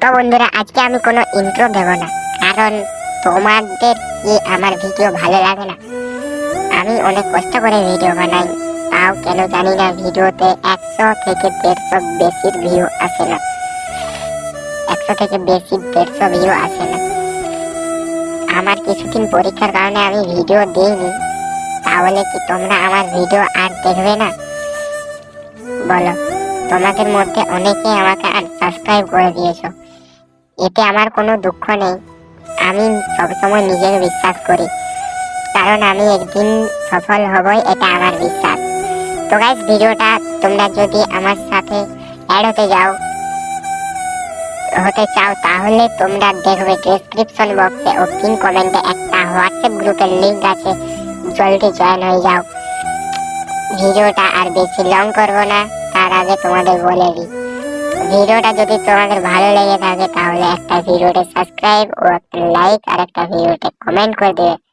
তো বন্ধুরা, আজকে আমি কোনো ইন্ট্রো দেব না, কারণ তোমাদের কি আমার ভিডিও ভালো লাগে না? আমি অনেক কষ্ট করে ভিডিও বানাই, তাও কেন জানি না, ভিডিওতে একশো থেকে দেড়শো বেশির ভিউ আসে না। একশো থেকে বেশি দেড়শো ভিউ আসে না। আমার কিছুদিন পরীক্ষার কারণে আমি ভিডিও দিইনি, তাহলে কি তোমরা আমার ভিডিও আর দেখবে না? বলো। তোমাদের মধ্যে অনেকেই আমাকে আর সাবস্ক্রাইব করে দিয়েছ। এতে আমার কোনো দুঃখ নেই। আমি সবসময় নিজেকে বিশ্বাস করি। কারণ আমি একদিন সফল হবই, এটা আমার বিশ্বাস। তো গাইস ভিডিওটা তোমরা যদি আমার সাথে অ্যাড হতে যাও, হতে চাও, তাহলে তোমরা দেখবে ডেসক্রিপশন বক্সে ও পিন কমেন্টে একটা হোয়াটসঅ্যাপ গ্রুপের লিঙ্ক আছে। জলদি জয়েন হয়ে যাও। ভিডিওটা আর বেশি লং করব না। তার আগে তোমাদের বলে দিই। ভিডিওটা যদি তোমাদের ভালো লেগে থাকে তাহলে একটা ভিডিওতে সাবস্ক্রাইব ও একটা লাইক আর একটা ভিডিওতে কমেন্ট করে দেবে।